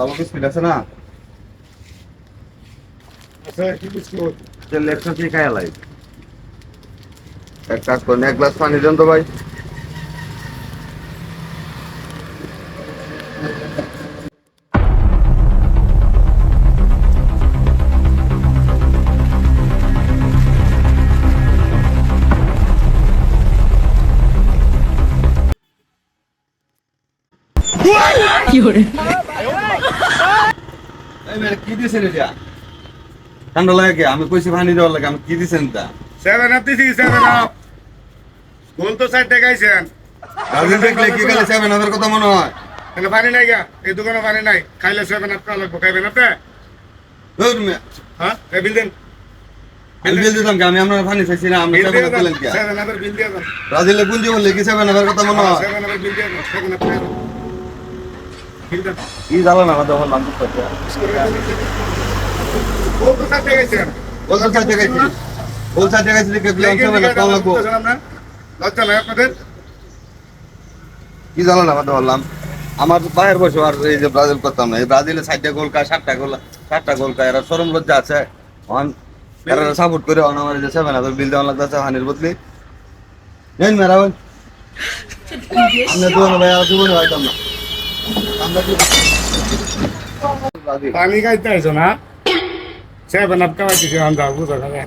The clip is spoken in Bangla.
ভালো বিস্কুট আছে না? কি কি লাই। এক কাজ করেন এক গ্লাস পানি দেন তো ভাই। মেয়ে কি দিছেন এটা? ঠান্ডা লাগে কি? আমি কইছি পানি দেওয়ার লাগে আমি কি দিছেন তা? সেভেন আপ দিছি সেভেন আপ স্কুল তো সাইড দেখাইছেন গার্জেন দেখলে কি গেলে সেভেন হাজার কথা মনে হয়? তাহলে পানি নাই গা এই দোকানে পানি নাই। খাইলে সেভেন আপ লাগবো খাইবেন আপনি? ধুর মিয়া, হ্যাঁ? এই বিল দেন। আমি বিল দিতাম কি? আমি আপনার পানি চাইছি না আপনি বিল সেভেন হাজার দিলেন কি? সেভেন আপের বিল দিয়ে দেন। ব্রাজিলে পুঞ্জি বললে কি সেভেন হাজার কথা মনে হয় সেভেন আপের বিল দিয়ে দেন সেভেন আপ কেবল কম লাগবো লজ্জা আপনাদের? কি না আমাদের হলাম আমার বাইরের বসে আর এই যে ব্রাজিল করতাম না। এই ব্রাজিলে সাতটা গোল খায় সাতটা গোল সাতটা গোল খায়। এরা সরম লজ্জা আছে। অন এরা সাপোর্ট করে অন আমার যে সেভেন হাজার বিল দেওয়া লাগতেছে হানির বদলি। নেন মেরা বোন আমরা দুজন ভাই আর দুজন হইতাম না পানি খাইতে আইছো না? সেভেন আপ খাওয়াইতেছি আমরা বুঝা খাবে